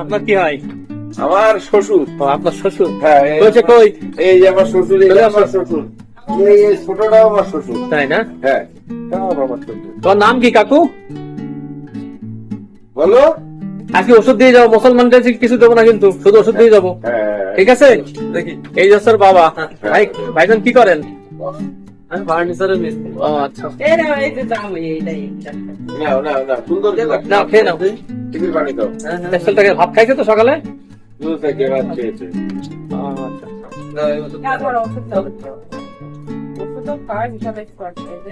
আপনার কি হয়? আমার শ্বশুর। আপনার শ্বশুর? হ্যাঁ কই? এই যে আমার শ্বশুর এই আমার শ্বশুর। এই ছোটটাও আমার শ্বশুর। তাই না? হ্যাঁ তোমার নাম কি কাকু? বলো? আজকে ওষুধ দিয়ে যাব মুসলমানদের কিছু দেবো না কিন্তু শুধু ওষুধ দিয়ে যাব। হ্যাঁ। ঠিক আছে? দেখি। এই যে বাবা। ভাই ভাইজান কি করেন? আমি ফার্নিচারের মিস্ত্রি ও আচ্ছা। নাও নাও নাও সুন্দর নাও খেয়ে নাও। টিকির পানি দাও। স্পেশালটাকে ভাত খাইছে তো সকালে? দুধ থেকে ভাত খেয়েছে। আচ্ছা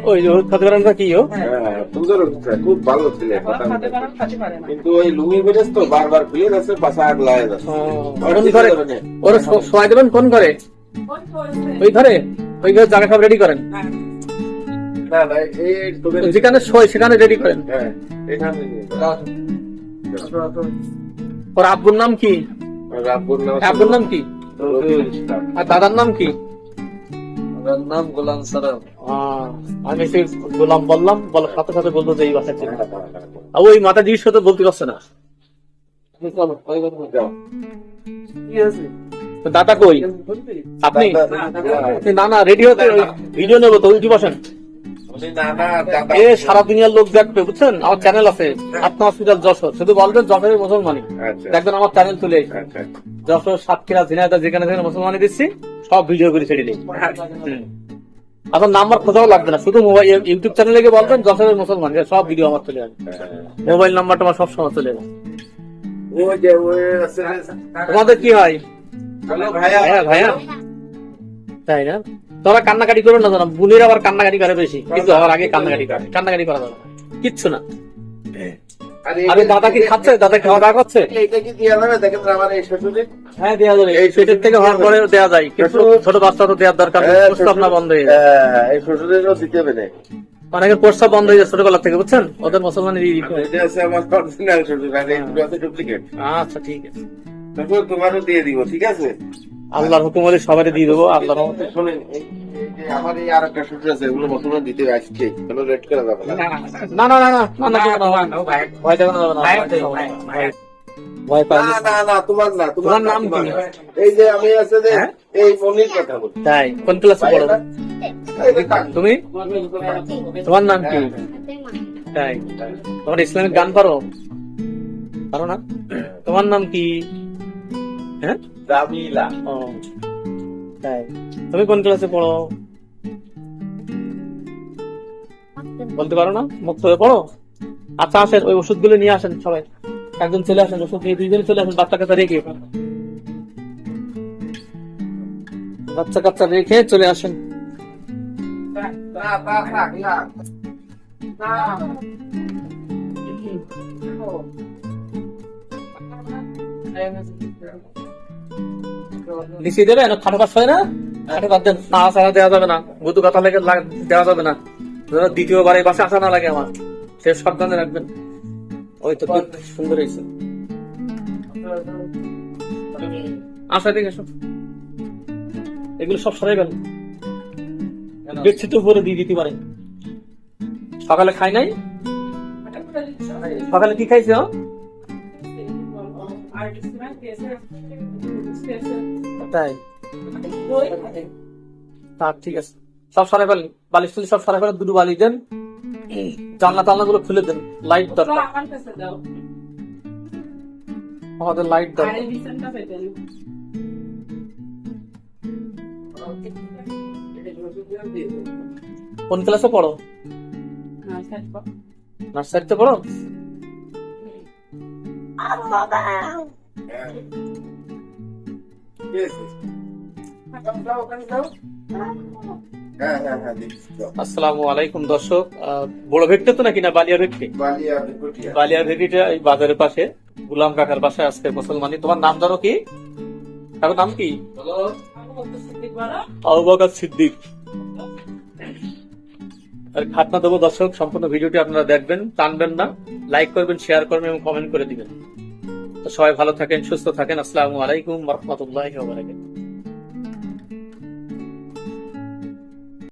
ওই যে খাতে পারেন কি ও? হ্যাঁ। সুন্দর খুব ভালো ছেলে কথা কিন্তু ওই লুঙ্গি বেরেস তো বারবার খুলে যাচ্ছে পাশা আগ লাগে যাচ্ছে। ও, কোন ওরা শো- শোয়াই দেবেন কোন ঘরে ওই ঘরে? ওই ঘরে জায়গা সব রেডি করেন? না না এই যেখানে শোয় সেখানে রেডি করেন। হ্যাঁ এখানে ওর আব্বুর নাম কি? আব্বুর নাম কি? আর দাদার নাম কি? আমার নাম গোলাম সারাম আহ, আমি সে গোলাম বললাম বলার সাথে সাথে বলব যে এই বাসার আর ওই মাথা জিজ্ঞেস তো বলতে পারছে না। যাও। তো দাদা কই? আপনি? না না রেডি হতে ভিডিও নেব তো উল্টি বসেন। এ সারা দুনিয়ার লোক দেখবে বুঝছেন? আমার চ্যানেল আছে আত্মা হসপিটাল যশোর। শুধু বলবেন যশোরের মুসলমানি আচ্ছা। দেখবেন আমার চ্যানেল তুলে আচ্ছা। যশোর সাতক্ষীরা ঝিনাইদা যেখানে যেখানে মুসলমানি দিচ্ছি সব ভিডিও করে ছেড়ে দিই। আপনার নাম্বার খোঁজাও লাগবে না শুধু মোবাইল ইউটিউব চ্যানেলে গিয়ে বলবেন যশোরের মুসলমান সব ভিডিও আমার চলে আসবে মোবাইল নাম্বারটা আমার সব সময় চলে যাবে। তোমাদের কি হয়? ভাইয়া। ভাইয়া ভাইয়া। তাই না? তোরা কান্নাকাটি করো না বুনের আবার কান্নাকাটি করে বেশি। কিন্তু আমার আগে কান্নাকাটি করে কান্নাকাটি করা যাবে কিচ্ছু না। আরে দাদা কি খাচ্ছে? দাদা খাওয়া দাওয়া করছে? এইটা কি দিয়া যাবে? দেখেন আমার এই শ্বশুরে। হ্যাঁ দেওয়া যাবে। এই পেটের থেকে হওয়ার পরে দেওয়া যায়। কিন্তু ছোট বাচ্চা তো দেওয়ার দরকার হ্যাঁ, প্রস্তাব না বন্ধ হয়ে যায় এই শ্বশুরেরও দিতে হবে না। অনেকের প্রস্তাব বন্ধ হয়ে যায় ছোটবেলা থেকে বুঝছেন? ওদের মুসলমানের ডুপ্লিকেট আচ্ছা ঠিক আছে। তবুও তোমারও দিয়ে দিব ঠিক আছে আল্লাহর হুকুম হলে সবারই দিয়ে দেবো আল্লাহর হুকুম শোনেন তুমি তোমার নাম কি তাই তোমার ইসলামিক গান পারো পারো না তোমার নাম কি হ্যাঁ? জামিলা ও। তাই। তুমি কোন ক্লাসে পড়ো? বলতে পারো না? মুক্ত হয়ে পড়ো? আচ্ছা আসেন ওই ওষুধগুলো নিয়ে আসেন সবাই। একজন চলে আসেন ওষুধ নিয়ে দুইজন চলে আসেন বাচ্চা কাচ্চা রেখে বাচ্চা কাচ্চা রেখে চলে আসেন। না দেবে না? খাটো না খাটো দেওয়া যাবে না। বুধু কথা লেগে দেওয়া যাবে না। দ্বিতীয়বার এই বাসে আসা না লাগে আমার। সে সাবধানে রাখবেন। ওই তো সুন্দর হয়েছে। আসা আছে এগুলো সব সরাই গেল বেডশিট উপরে দিয়ে দিতে পারে। সকালে খাই নাই? সকালে কি খাইছে? তাই? তা ঠিক আছে। সব সরাই ফেলেন? বালিশ টালিশ সব সরাই ফেলেন? দুটো বালিশ দেন। জানলা টালনা গুলো খুলে দেন। লাইট দরকার। আমাদের লাইট দরকার। কোন ক্লাসে পড়ো? নার্সারিতে পড়ো? আসসালামু আলাইকুম দর্শক বড় ভেটটা তো নাকি না বালিয়া ভেটকে বালিয়া। ভেটিটা এই বাজারের পাশে গুলাম কাকার বাসায় আজকে মুসলমানি তোমার নাম জানো কি? কারও নাম কি? আবু বকর সিদ্দিক। খাতনা দেবো দর্শক, সম্পূর্ণ ভিডিওটি আপনারা দেখবেন, টানবেন না লাইক করবেন শেয়ার করবেন এবং কমেন্ট করে দিবেন। সবাই ভালো থাকেন, সুস্থ থাকেন। আসসালামু আলাইকুম রহমতুল্লাহ